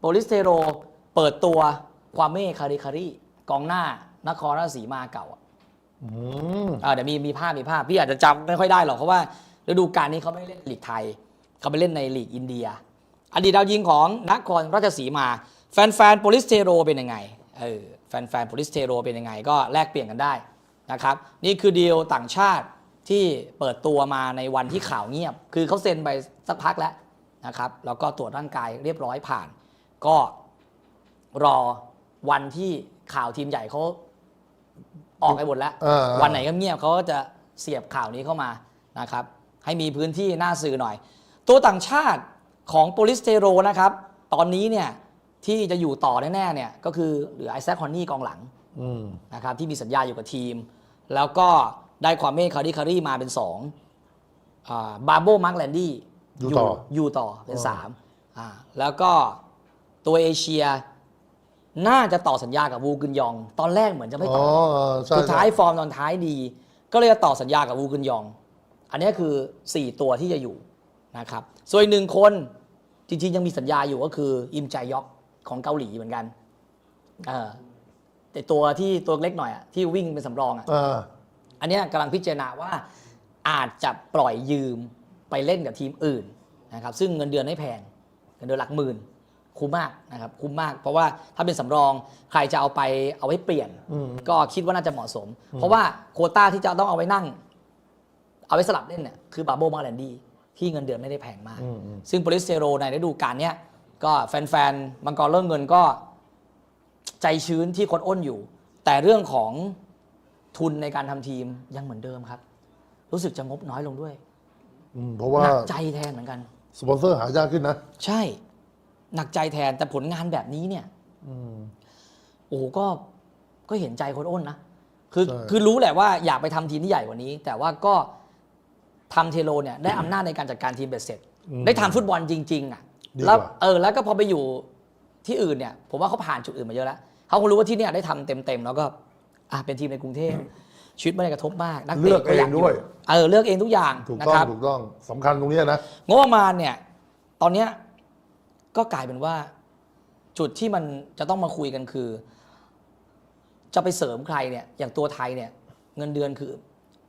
โปลิสเทโรเปิดตัวความเม่คาริคารีกองหน้านครราชสีมาเก่าอะอืมอ่าเดี๋ยวมีมีภาพมีภาพพี่อาจจะจำไม่ค่อยได้หรอกเพราะว่าฤดูกาลนี้เขาไม่เล่นลีกไทย เขาไปเล่นในลีกอินเดีย อดีตดาวยิงของนครราชสีมา แฟนๆโปลิสเทโรเป็นยังไงเออแฟนๆโปลิสเทโรเป็นยังไง ก็แลกเปลี่ยนกันได้นะครับ นี่คือดีลต่างชาติที่เปิดตัวมาในวันที่ข่าวเงียบ คือเขาเซ็นไปสักพักแล้วนะครับ แล้วก็ตรวจร่างกายเรียบร้อยผ่าน ก็รอวันที่ข่าวทีมใหญ่เขาออกไปหมดแล้วอ่าวันไหนก็เงียบเขาก็จะเสียบข่าวนี้เข้ามานะครับ ให้มีพื้นที่หน้าสื่อหน่อย ตัวต่างชาติของโปลิสเทโรนะครับ ตอนนี้เนี่ยที่จะอยู่ต่อแน่ๆเนี่ยก็คือเหลือไอแซคคอนนี่กองหลังอืมนะครับที่มีสัญญาอยู่กับทีม แล้วก็ได้ความเมฆคาริคารีมาเป็น2อ่าบาโบมาร์กแลนดี้อยู่ต่ออยู่ต่อเป็นอ๋อสามอ่าแล้วก็ ตัวเอเชีย น่าจะต่อสัญญากับวูกึนยอง ตอนแรกเหมือนจะไม่อ๋ต่ออใช่สุดท้ายใช่ฟอร์มตอนท้ายดี ก็เลยจะต่อสัญญากับวูกึนยอง อันนี้คือ 4 ตัวที่จะอยู่นะครับ ส่วนอีกหนึ่งคนจริงๆ ยังมีสัญญาอยู่ก็คืออิมจายอกของเกาหลีเหมือนกันเออแต่ตัวที่ตัวเล็กหน่อยอะที่วิ่งเป็นสำรองอะอ่าอันเนี้ยกำลังพิจารณาว่าอาจจะปล่อยยืมไปเล่นกับทีมอื่นนะครับซึ่งเงินเดือนไม่แพงเงินเดือนหลักหมื่น คุ้มมากนะครับคุ้มมาก เพราะว่าถ้าเป็นสำรองใครจะเอาไปเอาไว้เปลี่ยนอืมก็คิดว่าน่าจะเหมาะสม เพราะว่าโควต้าที่จะต้องเอาไว้นั่ง เอาไว้สลับเล่นเนี่ยคือบาโบมาแลนดี้ที่เงินเดือนไม่ได้แพงมากอืมอืมซึ่งโปลิสเซโรในฤดูกาลเนี้ยก็แฟนๆมังกรเรื่องเงินก็ใจชื้นที่โค้ดอ้นอยู่ แต่เรื่องของทุนในการทำทีมยังเหมือนเดิมครับ รู้สึกจะงบน้อยลงด้วยอืมเพราะว่าหนักใจแทนเหมือนกัน สปอนเซอร์หายากขึ้นนะ ใช่ หนักใจแทนแต่ผลงานแบบนี้เนี่ยอืมโอ้โหก็ก็เห็นใจโค้ดอ้นนะคือใช่คือรู้แหละว่าอยากไปทำทีมที่ใหญ่กว่านี้ แต่ว่าก็ทำเทโลเนี่ยได้อำนาจในการจัดการทีมเบ็ดเสร็จอืมได้ทำฟุตบอลจริง ๆ อะดีกว่าแล้วเออแล้วก็พอไปอยู่ที่อื่นเนี่ย ผมว่าเขาผ่านจุดอื่นมาเยอะแล้วเขาคงรู้ว่าที่เนี่ยได้ทำเต็มๆแล้วก็ อะเป็นทีมในกรุงเทพชีวิตไม่ได้กระทบมากนักเลืเตะอกก็อยากเองด้วยเออเลือกเองทุกอย่างถูกนะต้อคงรับถูกต้องสำคัญตรงเนี้ยนะงบประมาณเนี่ย ตอนเนี้ย ก็กลายเป็นว่าจุดที่มันจะต้องมาคุยกันคือ จะไปเสริมใครเนี่ย อย่างตัวไทยเนี่ย เงินเดือนคือ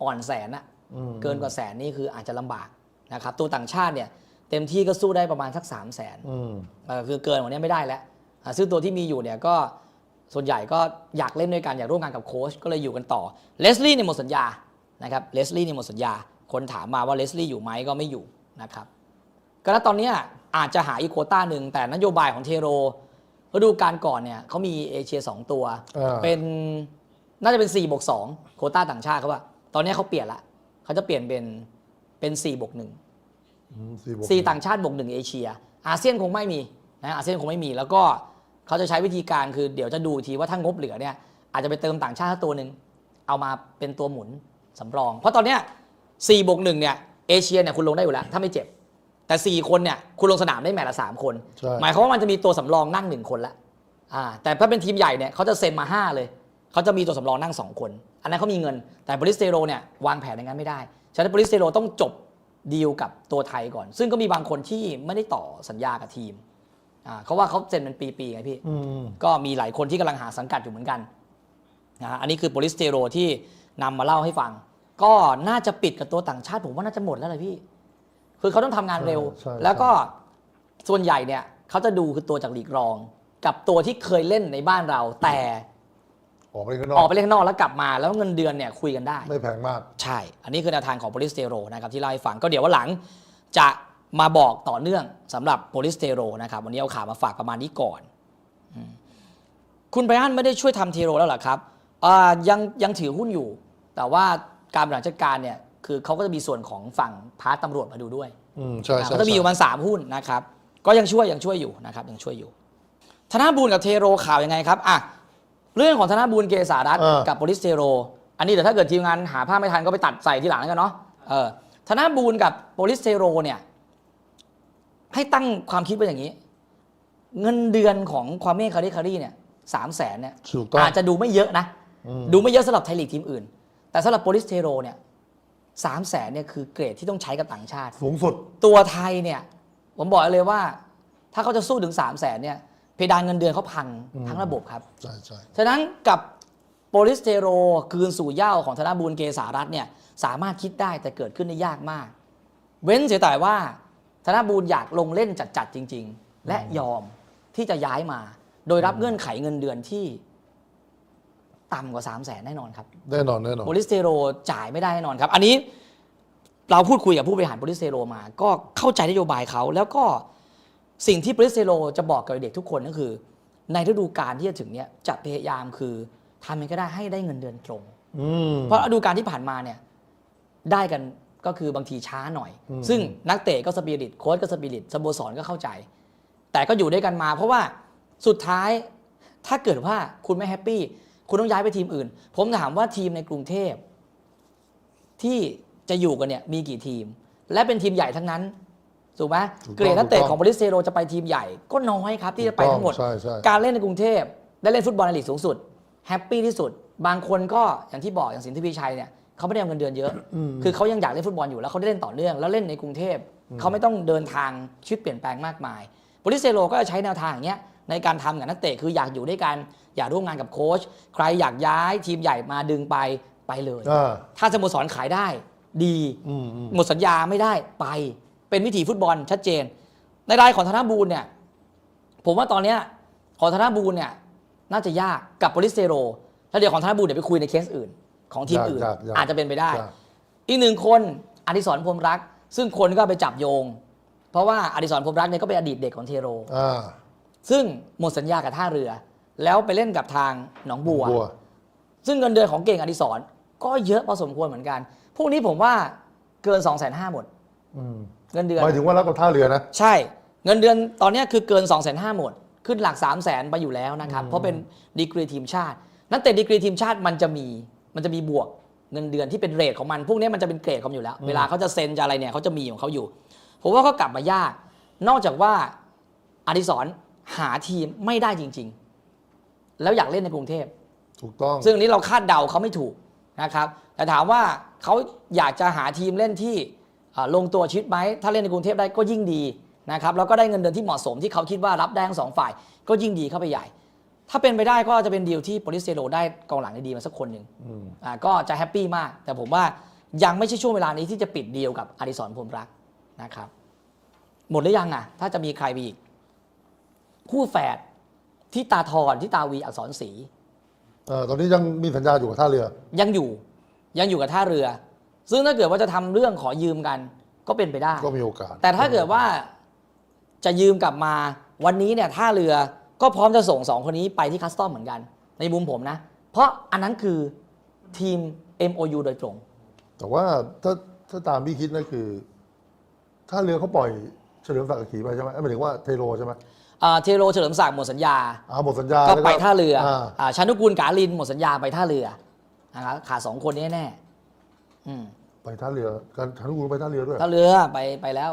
อ่อนแสนอะอืมเกินกว่าแสนนี่คืออาจจะลำบากนะครับ ตัวต่างชาติเนี่ย เต็มที่ก็สู้ได้ประมาณสักสามแสนอืมเออคือเกินกว่านี้ไม่ได้แล้วอ่าซึ่งตัวที่มีอยู่เนี่ยก็ส่วนใหญ่ก็อยากเล่นด้วยกันอยากร่วมงานกับโค้ชก็เลยอยู่กันต่อเลสลี่เนี่ยหมดสัญญานะครับเลสลี่เนี่ยหมดสัญญา คนถามมาว่าเลสลี่อยู่ไหมก็ไม่อยู่นะครับก็แล้วตอนเนี้ย อาจจะหาอีกโควต้าหนึ่งแต่นโยบายของเทโรฤดูกาลก่อนเนี่ยเขามีเอเชีย 2 ตัวอ่าเป็นน่าจะเป็น4บวก2โควต้าต่างชาติเขาว่าตอนเนี้ยเขาเปลี่ยนละเขาจะเปลี่ยนเป็นเป็น4บวก1อืมสี่บวกสี่ต่างชาติบวกหนึ่งเอเชีย อาเซียนคงไม่มีนะอาเซียนคงไม่มี แล้วก็เขาจะใช้วิธีการคือเดี๋ยวจะดูอีกทีว่าถ้างบเหลือเนี่ยอาจจะไปเติมต่างชาติสักตัวหนึ่งเอามาเป็นตัวหมุนสำรอง เพราะตอนเนี้ยสี่บวกหนึ่งเนี่ยเอเชียเนี่ยคุณลงได้อยู่แล้ว ถ้าไม่เจ็บ แต่สี่คนเนี่ยคุณลงสนามได้แมตช์ละสามคน ใช่ หมายความว่ามันจะมีตัวสำรองนั่งหนึ่งคนละอ่าแต่ถ้าเป็นทีมใหญ่เนี่ยเขาจะเซ็นมาห้าเลย เขาจะมีตัวสำรองนั่งสองคน อันนั้นเขามีเงิน แต่บริสเทโรเนี่ยวางแผนอย่างนั้นไม่ได้ ฉะนั้นบริสเทโรต้องจบดีลกับตัวไทยก่อน ซึ่งก็มีบางคนที่ไม่ได้ต่อสัญญากับทีมอ่าเขาว่าเขาเซ็นเป็นปีๆไงพี่ อืม ก็มีหลายคนที่กำลังหาสังกัดอยู่เหมือนกันนะฮะอันนี้คือโปลิสเทโรที่นำมาเล่าให้ฟัง ก็น่าจะปิดกับตัวต่างชาติผมว่าน่าจะหมดแล้วเลยพี่ คือเขาต้องทำงานเร็ว ใช่ใช่ แล้วก็ส่วนใหญ่เนี่ยเขาจะดูคือตัวจากลีกรอง กับตัวที่เคยเล่นในบ้านเรา แต่ออกไปข้างนอออกกไปเล่นข้างนอกแล้วกลับมาแล้วเงินเดือนเนี่ยคุยกันได้ ไม่แพงมาก ใช่ อันนี้คือแนวทางของโปลิสเทโรนะครับที่เล่าให้ฟัง ก็เดี๋ยววันหลังจะมาบอกต่อเนื่องสำหรับโปลิสเทโรนะครับวันนี้เอาข่าวมาฝากประมาณนี้ก่อนอืมคุณไบรอันไม่ได้ช่วยทำเทโรแล้วเหรอครับอ่ายังยังถือหุ้นอยู่ แต่ว่าการบริหารจัดการเนี่ย คือเขาก็จะมีส่วนของฝั่งพาร์ตตำรวจมาดูด้วยอืมใช่อ่าใช่เขาจะมีอยู่ประมาณสามหุ้นนะครับ ก็ยังช่วยยังช่วยอยู่นะครับยังช่วยอยู่ธนบูลกับเทโรข่าวยังไงครับอะเรื่องของธนบูลเกษารัตน์กับโปลิสเทโร อันนี้เดี๋ยวถ้าเกิดทีมงานหาภาพไม่ทันก็ไปตัดใส่ทีหลังแล้วกันเนาะเออธนบูลกับโปลิสเทโรเนี่ยให้ตั้งความคิดไว้อย่างนี้ เงินเดือนของความเมฆคาริคารีเนี่ยสามแสนเนี่ยถูกต้องอาจจะดูไม่เยอะนะอืมดูไม่เยอะสำหรับไทยลีกทีมอื่น แต่สำหรับโปลิสเทโรเนี่ย สามแสนเนี่ยคือเกรดที่ต้องใช้กับต่างชาติ สูงสุด ตัวไทยเนี่ยผมบอกเลยว่า ถ้าเขาจะสู้ถึง3 0 0แสนเนี่ยเพดานเงินเดือนเขาพังทั้งระบบครับ ใช่ใช่ฉะนั้นกับโปลิสเทโรคืนสู่เหย้าของธนบูลเกษารัตน์เนี่ยสามารถคิดได้แต่เกิดขึ้นได้ยากมาก เว้นเสียแต่ว่าธนบูลอยากลงเล่นจัดๆจริง ๆ และยอมที่จะย้ายมา โดยรับเงื่อนไขเงินเดือนที่ ต่ำกว่า3 0 0แสนแน่นอนครับแน่นอนแน่นอนโปลิสเทโรจ่ายไม่ได้แน่นอนครับ อันนี้เราพูดคุยกับผู้บริหารโปลิสเทโรมา ก็เข้าใจนโยบายเขา แล้วก็สิ่งที่โปลิสเทโรจะบอกกับเด็กทุกคนก็คือ ในฤดูกาลที่จะถึงเนี้ยจะพยายามคือทำยังไงก็ได้ให้ได้เงินเดือนตรงอืมเพราะฤดูกาลที่ผ่านมาเนี่ยได้กันก็คือบางทีช้าหน่อยอืมซึ่งนักเตะก็สปิริตโค้ชก็สปิริตสโมสรก็เข้าใจ แต่ก็อยู่ด้วยกันมา เพราะว่าสุดท้ายถ้าเกิดว่าคุณไม่แฮปปี้ คุณต้องย้ายไปทีมอื่น ผมถามว่าทีมในกรุงเทพ ที่จะอยู่กันเนี่ยมีกี่ทีม และเป็นทีมใหญ่ทั้งนั้นถูกไหมถูกต้องเกรดนักเตะถูกต้องของบริสเซโรจะไปทีมใหญ่ก็น้อยครับที่จะไปทั้งหมดใช่ใช่การเล่นในกรุงเทพได้เล่นฟุตบอลในลีกสูงสุดแฮปปี้ที่สุด บางคนก็อย่างที่บอกอย่างสินทวีชัยเนี่ยเขาไม่ได้เอาเงินเดือนเยอะ คือเขายังอยากเล่นฟุตบอลอยู่แล้วเขาได้เล่นต่อเนื่องแล้วเล่นในกรุงเทพเขาไม่ต้องเดินทางชีวิตเปลี่ยนแปลงมากมายบริเซโลก็จะใช้แนวทางอย่างเงี้ยในการทำกับนักเตะคืออยากอยู่ด้วยกัน อยากร่วมงานกับโค้ชใครอยากย้ายทีมใหญ่มาดึงไปไปเลยอ่าถ้าสโมสรขายได้ ดีอืมอืมหมดสัญญาไม่ได้ไป เป็นวิถีฟุตบอลชัดเจน ในรายของธนบูลเนี่ย ผมว่าตอนเนี้ยของธนบูลเนี่ย น่าจะยากกับโปลิสเซโรแล้วเดี๋ยวของธนบูลเดี๋ยวไปคุยในเคสอื่น ของทีมอื่นยากยากอาจจะเป็นไปได้ยากอีกหนึ่งคนอดิศรพรหมรัก ซึ่งคนก็ไปจับโยง เพราะว่าอดิศรพรหมรักเนี่ยก็เป็นอดีตเด็กของเทโรอ่าซึ่งหมดสัญญากับท่าเรือ แล้วไปเล่นกับทางหนองบัว บัว ซึ่งเงินเดือนของเก่งอดิศรก็เยอะพอสมควรเหมือนกัน พวกนี้ผมว่าเกิน 2 5 0 0 0 0หมดอืมเงินเดือน หมายถึงว่ารับกับท่าเรือนะ ใช่ เงินเดือนตอนเนี้ยคือเกิน 2 5 0 0 0หมด ขึ้นหลัก 3 0 0แสนไปอยู่แล้วนะครับเพราะเป็นดีกรีทีมชาติ นักเตะดีกรีทีมชาติมันจะมีมันจะมีบวกเงินเดือนที่เป็นเรทของมัน พวกเนี้ยมันจะเป็นเกรดของมันอยู่แล้ว เวลาเขาจะเซ็นจะอะไรเนี่ยเขาจะมีของเขาอยู่ ผมว่าเขากลับมายาก นอกจากว่าอดิศรหาทีมไม่ได้จริง ๆ แล้วอยากเล่นในกรุงเทพ ถูกต้อง ซึ่งอันนี้เราคาดเดาเขาไม่ถูกนะครับ แต่ถามว่าเขาอยากจะหาทีมเล่นที่อ่าลงตัวชีวิตไหม ถ้าเล่นในกรุงเทพได้ก็ยิ่งดีนะครับ แล้วก็ได้เงินเดือนที่เหมาะสมที่เขาคิดว่ารับได้ทั้งสองฝ่าย ก็ยิ่งดีเข้าไปใหญ่ ถ้าเป็นไปได้ก็จะเป็นดีลที่โปลิสเซโลได้กองหลังดีๆมาสักคนหนึ่งอืม อ่าก็จะแฮปปี้มาก แต่ผมว่ายังไม่ใช่ช่วงเวลานี้ที่จะปิดดีลกับอดิศรพรหมรักนะครับ หมดหรือยังอะ ถ้าจะมีใครไปอีก คู่แฝด ที่ตาทรที่ตาวีอักษรศรีเอ่อตอนนี้ยังมีสัญญาอยู่กับท่าเรือ ยังอยู่ยังอยู่กับท่าเรือ ซึ่งถ้าเกิดว่าจะทำเรื่องขอยืมกันก็เป็นไปได้ ก็มีโอกาสแต่ถ้าเกิดว่าจะยืมกลับมาวันนี้เนี่ยท่าเรือก็พร้อมจะส่งสองคนนี้ไปที่คัสตอมเหมือนกัน ในมุมผมนะ เพราะอันนั้นคือทีม MOU โดยตรง แต่ว่าถ้าถ้าตามพี่คิดนะคือท่าเรือเขาปล่อยเฉลิมศักดิ์อัคคีไปใช่ไหมเอ้ยหมายถึงว่าเทโรใช่ไหมอ่า เทโรเฉลิมศักดิ์หมดสัญญาอ่าหมดสัญญาก็แล้วไปท่าเรืออ่าอ่าชานุกูลกาลินหมดสัญญาไปท่าเรือนะครับขาดสองคนนี้แน่อืมไปท่าเรือการทันกูไปท่าเรือด้วยท่าเรือไปไปแล้ว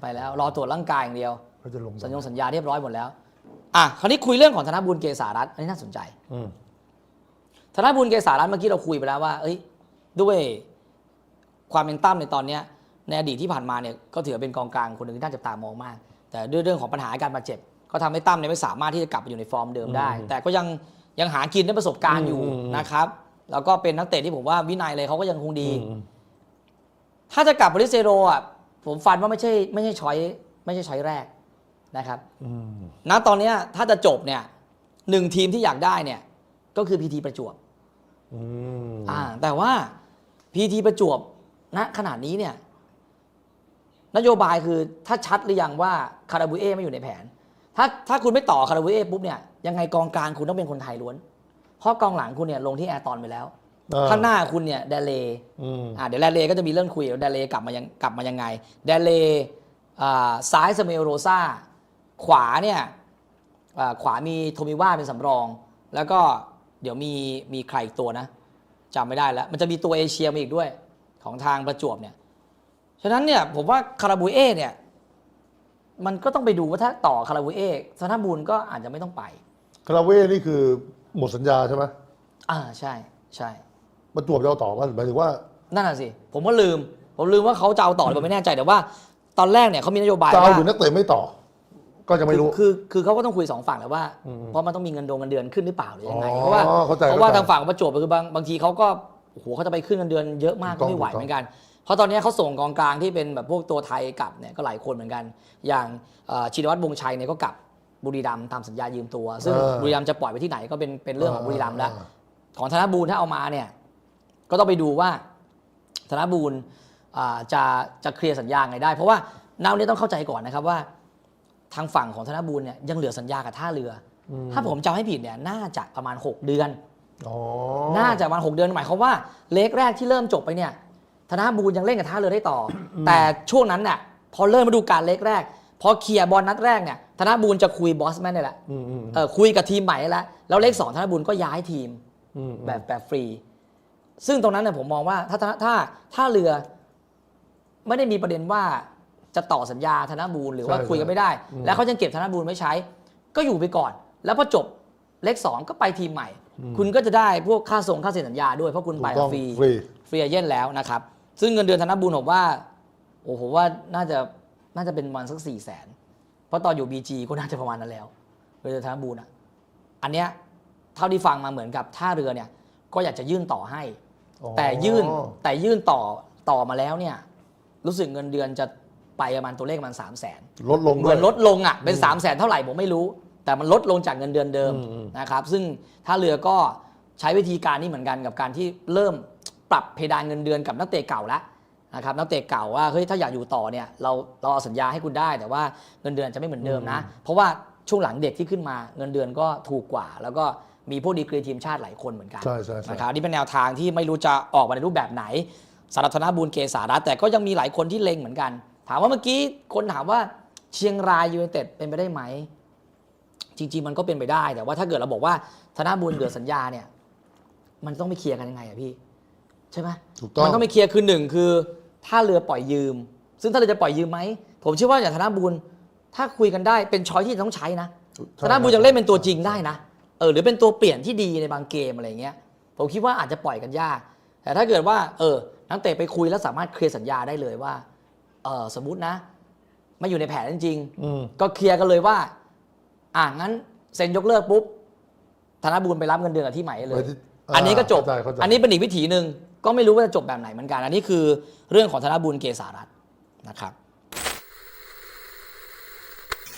ไปแล้ว รอตรวจร่างกายอย่างเดียวเขาจะลงสัญญงสัญญาเรียบร้อยหมดแล้วอะคราวนี้คุยเรื่องของธนบุญเกษารัตน์อันนี้น่าสนใจอืมธนบุญเกษารัตน์เมื่อกี้เราคุยไปแล้วว่า เอ้ย ด้วยความเป็นตั้มในตอนเนี้ยในอดีตที่ผ่านมาเนี่ยก็ถือว่าเป็นกองกลางคนหนึ่งที่น่าจับตามองมาก แต่ด้วยเรื่องของปัญหาอาการบาดเจ็บ ก็ทำให้ตั้มเนี่ยไม่สามารถที่จะกลับไปอยู่ในฟอร์มเดิมได้ แต่ก็ยังยังหากินได้ประสบการณ์อยู่นะครับ แล้วก็เป็นนักเตะที่ผมว่าวินัยเลยเขาก็ยังคงดีอืมถ้าจะกลับบริเซโรอะผมฟันว่าไม่ใช่ไม่ใช่ช้อยไม่ใช่ช้อยแรกนะครับอืมณตอนเนี้ยถ้าจะจบเนี่ยหนึ่งทีมที่อยากได้เนี่ย ก็คือพีทีประจวบอืมอ่า แต่ว่าพีทีประจวบณขนาดนี้เนี่ย นโยบายคือถ้าชัดหรือยังว่าคาราบูเอไม่อยู่ในแผน ถ้าถ้าคุณไม่ต่อคาราบูเอปุ๊บเนี่ยยังไงกองกลางคุณต้องเป็นคนไทยล้วน เพราะกองหลังคุณเนี่ยลงที่แอร์ตอนไปแล้วอ่าข้างหน้าคุณเนี่ยเดเลอืมอ่าเดี๋ยวแดเลก็จะมีเรื่องคุยว่าเดเลกลับมายังกลับมายังไงเดเลอ่าซ้ายสเมลโรซาขวาเนี่ยอ่าขวามีโทมิว่าเป็นสำรอง แล้วก็เดี๋ยวมีมีใครอีกตัวนะจำไม่ได้แล้ว มันจะมีตัวเอเชียมาอีกด้วยของทางประจวบเนี่ยฉะนั้นเนี่ยผมว่าคาราบูเอเนี่ย มันก็ต้องไปดูว่าถ้าต่อคาราบูเอซานาบูลก็อาจจะไม่ต้องไป คาราเวนี่คือหมดสัญญาใช่ไหมอ่าใช่ใช่ ประจวบจะเอาต่อป่ะหมายถึงว่า นั่นน่ะสิ ผมก็ลืม ผมลืมว่าเขาจะเอาต่อหรือเปล่าไม่แน่ใจแต่ว่า ตอนแรกเนี่ยเขามีนโยบายจะเอาว่าอยู่นักเตะไม่ต่อ ก็จะไม่รู้ คือคือคือเขาก็ต้องคุยสองฝั่งแหล้วว่า อืมเพราะมันต้องมีเงินดงเงินเดือนขึ้นหรือเปล่าหรือยังไงอ๋อเพราะว่าเข้าใจเพราะว่าเข้าใจทางฝั่งของประจวบคือบางบางทีเขาก็โอ้โหเขาจะไปขึ้นเงินเดือนเยอะมากถูก็กต้องไม่ไหวถูกต้อง เหมือนกัน เพราะตอนนี้เขาส่งกองกลางที่เป็นแบบพวกตัวไทยกลับเนี่ยก็หลายคนเหมือนกัน อย่างเอ่อชินวัตรวงศ์ชัยเนี่ยก็กลับบุรีรัมย์ตามสัญญายืมตัว ซึ่งเออบุรีรัมย์จะปล่อยไปที่ไหนก็เป็นเป็นเรื่องของบุรีรัมย์แล้วอ่าของธนบูรณ์ถ้าเอามาเนี่ยก็ต้องไปดูว่าธนบูรณ์อ่าจะจะเคลียร์สัญญาไงได้ เพราะว่านาวันนี้ต้องเข้าใจก่อนนะครับว่า ทางฝั่งของธนบูรณ์เนี่ยยังเหลือสัญญากับท่าเรืออมถ้าผมจำให้ผิดเนี่ยน่าจะประมาณ 6 เดือนอ๋อน่าจะประมาณ 6 เดือนหมายความว่าเลกแรกที่เริ่มจบไปเนี่ย ธนบูรณ์ยังเล่นกับท่าเรือได้ต่ออแต่ช่วงนั้นเนี่ยพอเริ่มมาดูการเลกแรกพอเคลียร์บอลนัดแรกเนี่ยธนบูรณ์จะคุยบอสแมนนี่แหละอืมอืมเออคุยกับทีมใหม่แล้วแล้วเลขสองธนบูรณ์ก็ย้ายทีมอืมแบบแบบฟรี ซึ่งตรงนั้นเนี่ยผมมองว่าถ้าถ้าถ้าถ้าเรือ ไม่ได้มีประเด็นว่าจะต่อสัญญาธนบูรณ์หรือว่าคุยกันไม่ได้ แล้วเขายังเก็บธนบูรณ์ไว้ใช้ ก็อยู่ไปก่อน แล้วพอจบเลขสองก็ไปทีมใหม่ คุณก็จะได้พวกค่าส่งค่าเซ็นสัญญาด้วยเพราะคุณถูไปกต้องฟรีฟรีฟรีเอเย่นแล้วนะครับ ซึ่งเงินเดือนธนบูรณ์ผมว่า โอ้โหว่าน่าจะน่าจะเป็นประมาณสักสี่แสนเพราะตอนอยู่บีจีก็น่าจะประมาณนั้นแล้วเงินเดือนธนบูรณ์อะอันเนี้ยเท่าที่ฟังมาเหมือนกับท่าเรือเนี่ย ก็อยากจะยื่นต่อให้อ๋อแต่ยื่นแต่ยื่นต่อต่อมาแล้วเนี่ย รู้สึกเงินเดือนจะไปประมาณตัวเลขประมาณสามแสนลดลงเหมือนด้วยลดลงอะเป็น3ามแสนเท่าไหร่ผมไม่รู้ แต่มันลดลงจากเงินเดือนเดิมอืมอืมนะครับ ซึ่งท่าเรือก็ใช้วิธีการนี้เหมือนกันกับการที่เริ่ม ปรับเพดานเงินเดือนกับนักเตะเก่าแล้วนะครับนักเตะเก่าว่าเฮ้ยถ้าอยากอยู่ต่อเนี่ยเราเราเอาสัญญาให้คุณได้ แต่ว่าเงินเดือนจะไม่เหมือนเดิมนะ เพราะว่าช่วงหลังเด็กที่ขึ้นมาเงินเดือนก็ถูกกว่า แล้วก็มีพวกดีกรีทีมชาติหลายคนเหมือนกันใช่ใช่ใช่นะครับนี่เป็นแนวทางที่ไม่รู้จะออกมาในรูปแบบไหนสำหรับธนบูรณ์เกษารัตน์แต่ก็ยังมีหลายคนที่เล็งเหมือนกัน ถามว่าเมื่อกี้คนถามว่าเชียงรายยูไนเต็ดเป็นไปได้ไหม จริง ๆ มันก็เป็นไปได้ แต่ว่าถ้าเกิดเราบอกว่าธนบูรณ์เดือดสัญญาเนี่ย มันต้องไปเคลียร์กันยังไงอะพี่ ใช่ไหมถูกต้อง มันต้องไปเคลียร์คือหนึ่งคือถ้าเรือปล่อยยืม ซึ่งถ้าเรือจะปล่อยยืมไหม ผมเชื่อว่าอย่างธนบูรณ์ถ้าคุยกันได้เป็นช้อยที่ต้องใช้นะธนบูรณ์ยังเล่นเป็นตัวจริงได้นะเออหรือเป็นตัวเปลี่ยนที่ดีในบางเกมอะไรเงี้ยผมคิดว่าอาจจะปล่อยกันยาก แต่ถ้าเกิดว่า เออนักเตะไปคุยแล้วสามารถเคลียร์สัญญาได้เลยว่าเออสมมตินะไม่อยู่ในแผนจริงอืมๆก็เคลียร์กันเลยว่า อ่างั้นเซ็นยกเลิกปุ๊บธนบูรณ์ไปรับเงินเดือนกับที่ใหม่เลยไปที่อันนี้ก็จบเข้าใจเข้าใจอันนี้เป็นอีกวิถีหนึ่ง ก็ไม่รู้ว่าจะจบแบบไหนเหมือนกัน อันนี้คือเรื่องของธนบุญเกษารัตน์นะครับ